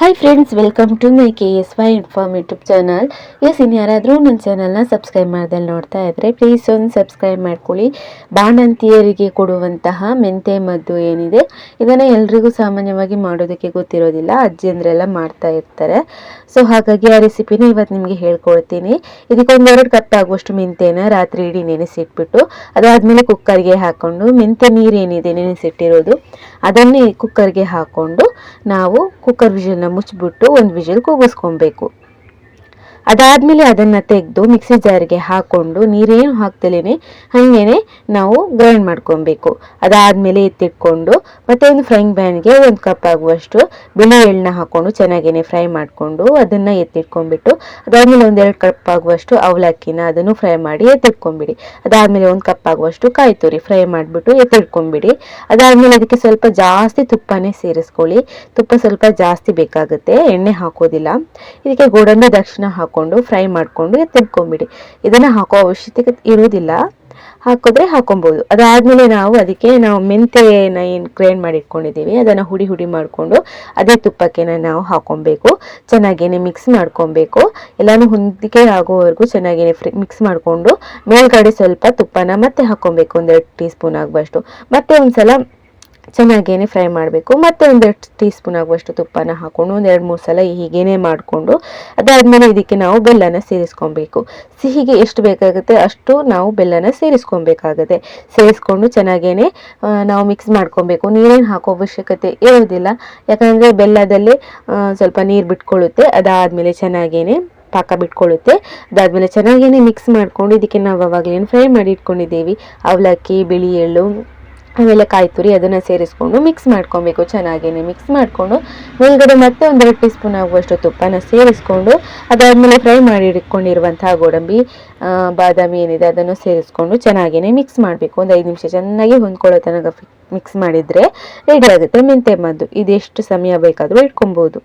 Hi friends welcome to my K S Y inform YouTube channel S ಇನ್ನು ಯಾರಾದರೂ ನನ್ನ ಚಾನಲ್ನ ಸಬ್ಸ್ಕ್ರೈಬ್ ಮಾಡ್ದಲ್ಲಿ ನೋಡ್ತಾ ಇದ್ದರೆ ಪ್ಲೀಸ್ ಒಂದು ಸಬ್ಸ್ಕ್ರೈಬ್ ಮಾಡ್ಕೊಳ್ಳಿ. ಬಾಣಂತಿಯರಿಗೆ ಕೊಡುವಂತಹ ಮೆಂತೆ ಮದ್ದು ಏನಿದೆ, ಇದನ್ನು ಎಲ್ರಿಗೂ ಸಾಮಾನ್ಯವಾಗಿ ಮಾಡೋದಕ್ಕೆ ಗೊತ್ತಿರೋದಿಲ್ಲ. ಅಜ್ಜಿಯಂದ್ರೆಲ್ಲ ಮಾಡ್ತಾ ಇರ್ತಾರೆ. ಸೊ ಹಾಗಾಗಿ ಆ ರೆಸಿಪಿನ ಇವತ್ತು ನಿಮಗೆ ಹೇಳ್ಕೊಡ್ತೀನಿ. ಇದಕ್ಕೆ ಒಂದೆರಡು ಕಪ್ ಆಗುವಷ್ಟು ಮೆಂತೆನ ರಾತ್ರಿ ಇಡೀ ನೆನೆಸಿಟ್ಬಿಟ್ಟು, ಅದಾದಮೇಲೆ ಕುಕ್ಕರ್ಗೆ ಹಾಕ್ಕೊಂಡು ಮೆಂತೆ ನೀರೇನಿದೆ ನೆನೆಸಿಟ್ಟಿರೋದು, ಅದನ್ನೇ ಕುಕ್ಕರ್ಗೆ ಹಾಕ್ಕೊಂಡು ನಾವು ಕುಕ್ಕರ್ ವಿಷಲ್ನ ಮುಚ್ಚಿಬಿಟ್ಟು ಒಂದು ವಿಷಲ್ ಕೂಗಿಸ್ಕೊಬೇಕು. ಅದಾದಮೇಲೆ ಅದನ್ನು ತೆಗೆದು ಮಿಕ್ಸಿ ಜಾರಿಗೆ ಹಾಕ್ಕೊಂಡು ನೀರೇನು ಹಾಕ್ತಿಲ್ಲೇ ಹಾಗೇನೆ ನಾವು ಗ್ರೈಂಡ್ ಮಾಡ್ಕೊಬೇಕು. ಅದಾದಮೇಲೆ ಎತ್ತಿಟ್ಕೊಂಡು ಮತ್ತೆ ಒಂದು ಫ್ರೈಂಗ್ ಪ್ಯಾನ್ಗೆ ಒಂದು ಕಪ್ ಆಗುವಷ್ಟು ಬಿಳಿ ಎಳ್ಳನ್ನ ಹಾಕ್ಕೊಂಡು ಚೆನ್ನಾಗೇನೆ ಫ್ರೈ ಮಾಡಿಕೊಂಡು ಅದನ್ನು ಎತ್ತಿಟ್ಕೊಂಡ್ಬಿಟ್ಟು, ಅದಾದಮೇಲೆ ಒಂದೆರಡು ಕಪ್ ಆಗುವಷ್ಟು ಅವಲಕ್ಕಿನ ಅದನ್ನು ಫ್ರೈ ಮಾಡಿ ಎತ್ತಿಟ್ಕೊಂಬಿಡಿ ಅದಾದಮೇಲೆ ಒಂದು ಕಪ್ ಆಗುವಷ್ಟು ಕಾಯಿ ತುರಿ ಫ್ರೈ ಮಾಡಿಬಿಟ್ಟು ಎತ್ತಿಟ್ಕೊಂಬಿಡಿ ಅದಾದಮೇಲೆ ಅದಕ್ಕೆ ಸ್ವಲ್ಪ ಜಾಸ್ತಿ ತುಪ್ಪನೇ ಸೇರಿಸ್ಕೊಳ್ಳಿ. ತುಪ್ಪ ಸ್ವಲ್ಪ ಜಾಸ್ತಿ ಬೇಕಾಗುತ್ತೆ, ಎಣ್ಣೆ ಹಾಕೋದಿಲ್ಲ. ಇದಕ್ಕೆ ಗೋಡಂಬಿ ದಕ್ಷಿಣ ಹಾಕಿ ಹಾಕೊಂಡು ಫ್ರೈ ಮಾಡಿಕೊಂಡು ತೆಗ್ಕೊಂಬಿಡಿ ಇದನ್ನು ಹಾಕೋ ಅವಶ್ಯಕತೆ ಇರೋದಿಲ್ಲ ಹಾಕಿದ್ರೆ ಹಾಕೊಬೋದು. ಅದಾದಮೇಲೆ ನಾವು ಅದಕ್ಕೆ ನಾವು ಮೆಂತೆನ ಏನು ಗ್ರೈಂಡ್ ಮಾಡಿ ಇಟ್ಕೊಂಡಿದ್ದೀವಿ ಅದನ್ನು ಹುಡಿ ಹುಡಿ ಮಾಡಿಕೊಂಡು ಅದೇ ತುಪ್ಪಕ್ಕೆ ನಾವು ಹಾಕೊಬೇಕು. ಚೆನ್ನಾಗೇನೆ ಮಿಕ್ಸ್ ಮಾಡ್ಕೊಬೇಕು. ಎಲ್ಲನೂ ಹೊಂದಿಕೆ ಆಗೋವರೆಗೂ ಚೆನ್ನಾಗೇನೆ ಫ್ರಿ ಮಿಕ್ಸ್ ಮಾಡಿಕೊಂಡು ಮೇಲ್ಗಡೆ ಸ್ವಲ್ಪ ತುಪ್ಪನ ಮತ್ತೆ ಹಾಕೊಬೇಕು. ಒಂದೆರಡು ಟೀ ಸ್ಪೂನ್ ಆಗುವಷ್ಟು ಮತ್ತೆ ಒಂದ್ಸಲ ಚೆನ್ನಾಗೇನೆ ಫ್ರೈ ಮಾಡಬೇಕು. ಮತ್ತೆ ಒಂದೆರಡು ಟೀ ಸ್ಪೂನ್ ಆಗುವಷ್ಟು ತುಪ್ಪನ ಹಾಕೊಂಡು ಒಂದು ಎರಡು ಮೂರು ಸಲ ಹೀಗೇನೆ ಮಾಡಿಕೊಂಡು ಅದಾದಮೇಲೆ ಇದಕ್ಕೆ ನಾವು ಬೆಲ್ಲನ ಸೇರಿಸ್ಕೊಬೇಕು. ಸಿಹಿಗೆ ಎಷ್ಟು ಬೇಕಾಗುತ್ತೆ ಅಷ್ಟು ನಾವು ಬೆಲ್ಲನ ಸೇರಿಸ್ಕೊಬೇಕಾಗುತ್ತೆ. ಸೇರಿಸ್ಕೊಂಡು ಚೆನ್ನಾಗೇನೆ ನಾವು ಮಿಕ್ಸ್ ಮಾಡ್ಕೊಬೇಕು. ನೀರೇನು ಹಾಕೋ ಅವಶ್ಯಕತೆ ಇರೋದಿಲ್ಲ ಯಾಕಂದರೆ ಬೆಲ್ಲದಲ್ಲಿ ಸ್ವಲ್ಪ ನೀರು ಬಿಟ್ಕೊಳ್ಳುತ್ತೆ. ಅದಾದಮೇಲೆ ಚೆನ್ನಾಗೇನೆ ಪಾಕ ಬಿಟ್ಕೊಳ್ಳುತ್ತೆ. ಅದಾದಮೇಲೆ ಚೆನ್ನಾಗೇನೆ ಮಿಕ್ಸ್ ಮಾಡ್ಕೊಂಡು ಇದಕ್ಕೆ ನಾವು ಅವಾಗಲೇನು ಫ್ರೈ ಮಾಡಿ ಇಟ್ಕೊಂಡಿದ್ದೀವಿ. ಅವಲಕ್ಕಿ, ಬಿಳಿ ಎಳ್ಳು ಆಮೇಲೆ ಕಾಯಿ ತುರಿ ಅದನ್ನು ಸೇರಿಸ್ಕೊಂಡು ಮಿಕ್ಸ್ ಮಾಡ್ಕೊಬೇಕು. ಚೆನ್ನಾಗೇನೆ ಮಿಕ್ಸ್ ಮಾಡಿಕೊಂಡು ಮೇಲ್ಗಡೆ ಮತ್ತೆ ಒಂದೆರಡು ಟೀ ಸ್ಪೂನ್ ಆಗುವಷ್ಟು ತುಪ್ಪನ ಸೇರಿಸ್ಕೊಂಡು ಅದಾದಮೇಲೆ ಫ್ರೈ ಮಾಡಿ ಇಟ್ಕೊಂಡಿರುವಂತಹ ಗೋಡಂಬಿ ಬಾದಾಮಿ ಏನಿದೆ ಅದನ್ನು ಸೇರಿಸ್ಕೊಂಡು ಚೆನ್ನಾಗೇನೆ ಮಿಕ್ಸ್ ಮಾಡಬೇಕು. ಒಂದು ಐದು ನಿಮಿಷ ಚೆನ್ನಾಗಿ ಹೊಂದ್ಕೊಳ್ಳೋ ತನಕ ಮಿಕ್ಸ್ ಮಾಡಿದರೆ ರೆಡಿ ಆಗುತ್ತೆ. ಮೆಂತೆ ಮದ್ದು, ಇದೆಷ್ಟು ಸಮಯ ಬೇಕಾದರೂ ಇಟ್ಕೊಬೋದು.